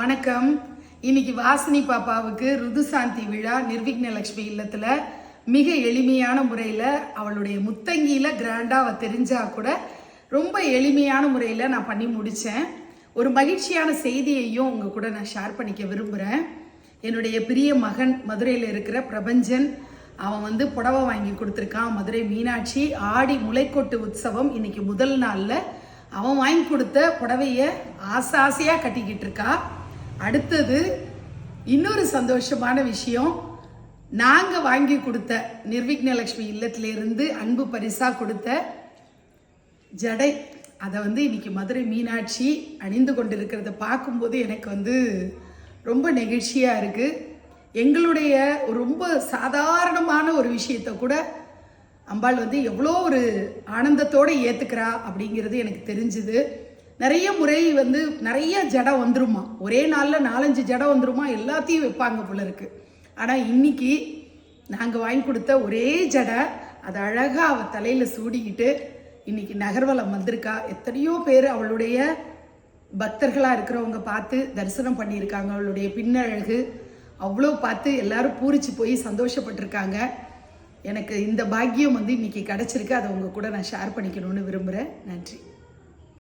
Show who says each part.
Speaker 1: வணக்கம். இன்னைக்கு வாசினி பாப்பாவுக்கு ருதுசாந்தி விழா நிர்விக்ன லட்சுமி இல்லத்துல மிக எளிமையான முறையில் அவளுடைய முத்தங்கியில் கிராண்டாக அவள் தெரிஞ்சா கூட ரொம்ப எளிமையான முறையில் நான் பண்ணி முடித்தேன் ஒரு மகிழ்ச்சியான செய்தியையும் உங்கள் கூட நான் ஷேர் பண்ணிக்க விரும்புகிறேன் என்னுடைய பிரிய மகன் மதுரையில் இருக்கிற பிரபஞ்சன் அவன் வந்து புடவை வாங்கி கொடுத்துருக்கான். மதுரை மீனாட்சி ஆடி முளைக்கொட்டு உற்சவம் இன்னைக்கு முதல் நாளில் அவன் வாங்கி கொடுத்த புடவைய ஆசை ஆசையாக கட்டிக்கிட்டு இருக்கா. அடுத்தது இன்னொரு சந்தோஷமான விஷயம். நாங்கள் வாங்கி கொடுத்த நிர்விக்னலக்ஷ்மி இல்லத்திலேருந்து அன்பு பரிசாக கொடுத்த ஜடை. அதை வந்து இன்னைக்கு மதுரை மீனாட்சி அணிந்து கொண்டிருக்கிறத பார்க்கும்போது எனக்கு வந்து ரொம்ப நெகிழ்ச்சியாக இருக்குது எங்களுடைய ரொம்ப சாதாரணமான ஒரு விஷயத்தை கூட அம்பாள் வந்து எவ்வளோ ஒரு ஆனந்தத்தோடு ஏற்றுக்கிறா அப்படிங்கிறது எனக்கு தெரிஞ்சுது. நிறைய முறை வந்து நிறைய ஜடம் வந்துருமா? ஒரே நாளில் நாலஞ்சு ஜடை வந்துருமா? எல்லாத்தையும் வைப்பாங்க போல இருக்கு. ஆனால் இன்னைக்கு நாங்கள் வாங்கி கொடுத்த ஒரே ஜடை அது அழகாக அவள் தலையில் சூடிக்கிட்டு இன்னைக்கு நகர்வலம் வந்திருக்கா. எத்தனையோ பேர் அவளுடைய பக்தர்களாக இருக்கிறவங்க பார்த்து தரிசனம் பண்ணியிருக்காங்க. அவளுடைய பின்னழகு அவ்வளோ பார்த்து எல்லாரும் பூரிச்சு போய் சந்தோஷப்பட்டிருக்காங்க. எனக்கு இந்த பாக்கியம் வந்து இன்னைக்கு கிடச்சிருக்கு. அதை உங்கள் கூட நான் ஷேர் பண்ணிக்கணும்னு விரும்புகிறேன் நன்றி.